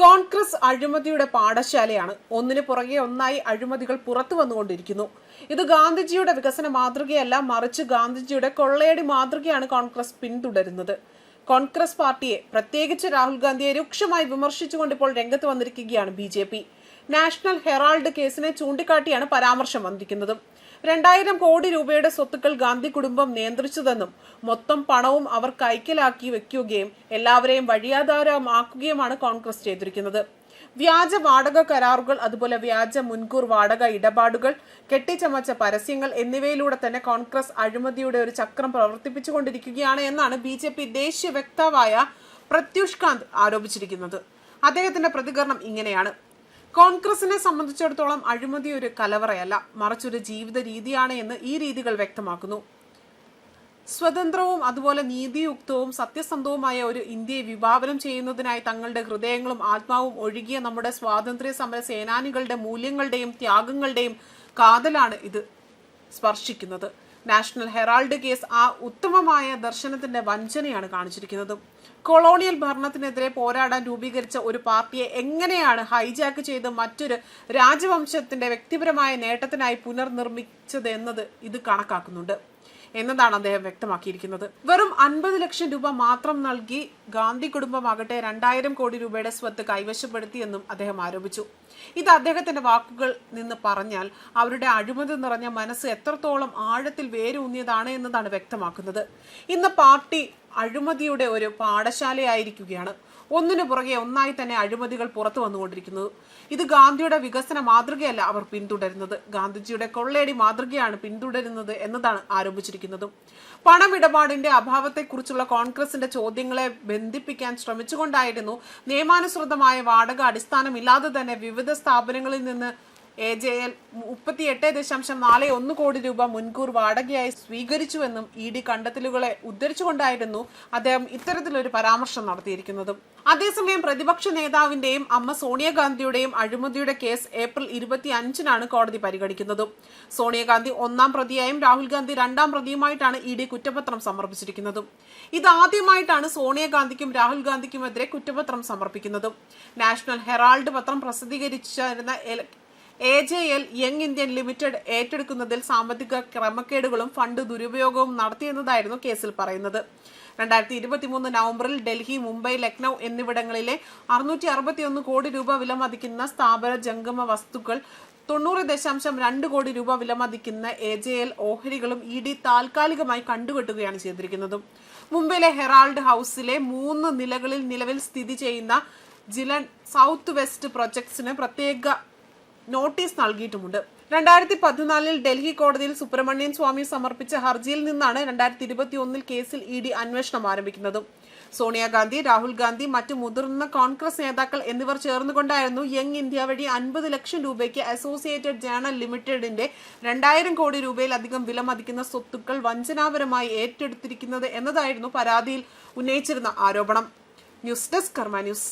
കോൺഗ്രസ് അഴിമതിയുടെ പാഠശാലയാണ്. ഒന്നിനു പുറകെ ഒന്നായി അഴിമതികൾ പുറത്തു വന്നുകൊണ്ടിരിക്കുന്നു. ഇത് ഗാന്ധിജിയുടെ വികസന മാതൃകയല്ല മറിച്ച് ഗാന്ധിജിയുടെ കൊള്ളയടി മാതൃകയാണ് കോൺഗ്രസ് പിന്തുടരുന്നത്. കോൺഗ്രസ് പാർട്ടിയെ പ്രത്യേകിച്ച് രാഹുൽ ഗാന്ധിയെ രൂക്ഷമായി വിമർശിച്ചുകൊണ്ട് ഇപ്പോൾ രംഗത്ത് വന്നിരിക്കുകയാണ് ബി നാഷണൽ ഹെറാൾഡ് കേസിനെ ചൂണ്ടിക്കാട്ടിയാണ് പരാമർശം വന്നിരിക്കുന്നത്. രണ്ടായിരം കോടി രൂപയുടെ സ്വത്തുക്കൾ ഗാന്ധി കുടുംബം നിയന്ത്രിച്ചതെന്നും മൊത്തം പണവും അവർ കൈക്കലാക്കി വെക്കുകയും എല്ലാവരെയും വഴിയാധാരമാക്കുകയുമാണ് കോൺഗ്രസ് ചെയ്തിരിക്കുന്നത്. വ്യാജ വാടക കരാറുകൾ അതുപോലെ വ്യാജ മുൻകൂർ വാടക ഇടപാടുകൾ കെട്ടിച്ചമച്ച പരസ്യങ്ങൾ എന്നിവയിലൂടെ തന്നെ കോൺഗ്രസ് അഴിമതിയുടെ ഒരു ചക്രം പ്രവർത്തിപ്പിച്ചുകൊണ്ടിരിക്കുകയാണ് എന്നാണ് ബി ജെ പി ദേശീയ വക്താവായ പ്രത്യൂഷ് കാന്ത് ആരോപിച്ചിരിക്കുന്നത്. അദ്ദേഹത്തിന്റെ പ്രതികരണം ഇങ്ങനെയാണ്. കോൺഗ്രസിനെ സംബന്ധിച്ചിടത്തോളം അഴിമതി ഒരു കലവറയല്ല മറിച്ചൊരു ജീവിത രീതിയാണ് എന്ന് ഈ രീതികൾ വ്യക്തമാക്കുന്നു. സ്വതന്ത്രവും അതുപോലെ നീതിയുക്തവും സത്യസന്ധവുമായ ഒരു ഇന്ത്യയെ വിഭാവനം ചെയ്യുന്നതിനായി തങ്ങളുടെ ഹൃദയങ്ങളും ആത്മാവും ഒഴുകിയ നമ്മുടെ സ്വാതന്ത്ര്യ സമര സേനാനികളുടെ മൂല്യങ്ങളുടെയും ത്യാഗങ്ങളുടെയും കാതലാണ് ഇത് സ്പർശിക്കുന്നത്. നാഷണൽ ഹെറാൾഡ് കേസ് ആ ഉത്തമമായ ദർശനത്തിന്റെ വഞ്ചനയാണ് കാണിച്ചിരിക്കുന്നത്. കൊളോണിയൽ ഭരണത്തിനെതിരെ പോരാടാൻ രൂപീകരിച്ച ഒരു പാർട്ടിയെ എങ്ങനെയാണ് ഹൈജാക്ക് ചെയ്ത് മറ്റൊരു രാജവംശത്തിന്റെ വ്യക്തിപരമായ നേട്ടത്തിനായി പുനർനിർമ്മിച്ചത് എന്നത് ഇത് കണക്കാക്കുന്നുണ്ട്. എന്നതാണ് അദ്ദേഹം വ്യക്തമാക്കിയിരിക്കുന്നത്. വെറും അൻപത് ലക്ഷം രൂപ മാത്രം നൽകി ഗാന്ധി കുടുംബമാകട്ടെ രണ്ടായിരം കോടി രൂപയുടെ സ്വത്ത് കൈവശപ്പെടുത്തിയെന്നും അദ്ദേഹം ആരോപിച്ചു. ഇത് അദ്ദേഹത്തിന്റെ വാക്കുകൾ നിന്ന് പറഞ്ഞാൽ അവരുടെ അഴിമതി നിറഞ്ഞ മനസ്സ് എത്രത്തോളം ആഴത്തിൽ വേരൂന്നിയതാണ് എന്നതാണ് വ്യക്തമാക്കുന്നത്. ഇന്ന് പാർട്ടി അഴിമതിയുടെ ഒരു പാഠശാലയായിരിക്കുകയാണ്. ഒന്നിനു പുറകെ ഒന്നായി തന്നെ അഴിമതികൾ പുറത്തു വന്നുകൊണ്ടിരിക്കുന്നത്. ഇത് ഗാന്ധിയുടെ വികസന മാതൃകയല്ല അവർ പിന്തുടരുന്നത്. ഗാന്ധിജിയുടെ കൊള്ളയടി മാതൃകയാണ് പിന്തുടരുന്നത് എന്നതാണ് ആരോപിച്ചിരിക്കുന്നത്. പണമിടപാടിന്റെ അഭാവത്തെക്കുറിച്ചുള്ള കോൺഗ്രസിന്റെ ചോദ്യങ്ങളെ ബന്ധിപ്പിക്കാൻ ശ്രമിച്ചുകൊണ്ടായിരുന്നു നിയമാനുസൃതമായ വാടക അടിസ്ഥാനമില്ലാതെ തന്നെ വിവിധ സ്ഥാപനങ്ങളിൽ നിന്ന് എ ജെ എൽ മുപ്പത്തി എട്ട് ദശാംശം നാല് ഒന്ന് കോടി രൂപ മുൻകൂർ വാടകയായി സ്വീകരിച്ചുവെന്നും ഇ ഡി കണ്ടെത്തലുകളെ ഉദ്ധരിച്ചുകൊണ്ടായിരുന്നു അദ്ദേഹം ഇത്തരത്തിലൊരു പരാമർശം നടത്തിയിരിക്കുന്നത്. അതേസമയം പ്രതിപക്ഷ നേതാവിന്റെയും അമ്മ സോണിയാഗാന്ധിയുടെയും അഴിമതിയുടെ കേസ് ഏപ്രിൽ ഇരുപത്തി അഞ്ചിനാണ് കോടതി പരിഗണിക്കുന്നത്. സോണിയാഗാന്ധി ഒന്നാം പ്രതിയായും രാഹുൽ ഗാന്ധി രണ്ടാം പ്രതിയുമായിട്ടാണ് ഇ ഡി കുറ്റപത്രം സമർപ്പിച്ചിരിക്കുന്നത്. ഇതാദ്യമായിട്ടാണ് സോണിയാഗാന്ധിക്കും രാഹുൽ ഗാന്ധിക്കുമെതിരെ കുറ്റപത്രം സമർപ്പിക്കുന്നത്. നാഷണൽ ഹെറാൾഡ് പത്രം പ്രസിദ്ധീകരിച്ചിരുന്ന A J L Young Indian Limited ഏറ്റെടുക്കുന്നതിൽ സാമ്പത്തിക ക്രമക്കേടുകളും ഫണ്ട് ദുരുപയോഗവും നടത്തിയെന്നതായിരുന്നു കേസിൽ പറയുന്നത്. രണ്ടായിരത്തി ഇരുപത്തിമൂന്ന് നവംബറിൽ ഡൽഹി മുംബൈ ലക്നൗ എന്നിവിടങ്ങളിലെ അറുന്നൂറ്റി അറുപത്തിയൊന്ന് കോടി രൂപ വിലമതിക്കുന്ന സ്ഥാപന ജംഗമ വസ്തുക്കൾ തൊണ്ണൂറ് ദശാംശം രണ്ട് കോടി രൂപ വിലമതിക്കുന്ന എ ജെ എൽ ഓഹരികളും ഇ ഡി താൽക്കാലികമായി കണ്ടുകെട്ടുകയാണ് ചെയ്തിരിക്കുന്നത്. മുംബൈയിലെ ഹെറാൾഡ് ഹൗസിലെ മൂന്ന് നിലകളിൽ നിലവിൽ സ്ഥിതി ചെയ്യുന്ന ജിലൻ സൗത്ത് വെസ്റ്റ് പ്രൊജക്ട്സിന് പ്രത്യേക നോട്ടീസ് നൽകിയിട്ടുമുണ്ട്. രണ്ടായിരത്തി പതിനാലിൽ ഡൽഹി കോടതിയിൽ സുബ്രഹ്മണ്യൻ സ്വാമി സമർപ്പിച്ച ഹർജിയിൽ നിന്നാണ് രണ്ടായിരത്തി ഇരുപത്തി ഒന്നിൽ കേസിൽ ഇ ഡി അന്വേഷണം ആരംഭിക്കുന്നത്. സോണിയാഗാന്ധി രാഹുൽ ഗാന്ധി മറ്റു മുതിർന്ന കോൺഗ്രസ് നേതാക്കൾ എന്നിവർ ചേർന്നുകൊണ്ടായിരുന്നു യങ് ഇന്ത്യ വഴി അൻപത് ലക്ഷം രൂപയ്ക്ക് അസോസിയേറ്റഡ് ജേണൽ ലിമിറ്റഡിന്റെ രണ്ടായിരം കോടി രൂപയിലധികം വിലമതിക്കുന്ന സ്വത്തുക്കൾ വഞ്ചനാപരമായി ഏറ്റെടുത്തിരിക്കുന്നത് എന്നതായിരുന്നു പരാതിയിൽ ഉന്നയിച്ചിരുന്ന ആരോപണം. News desk Karma news.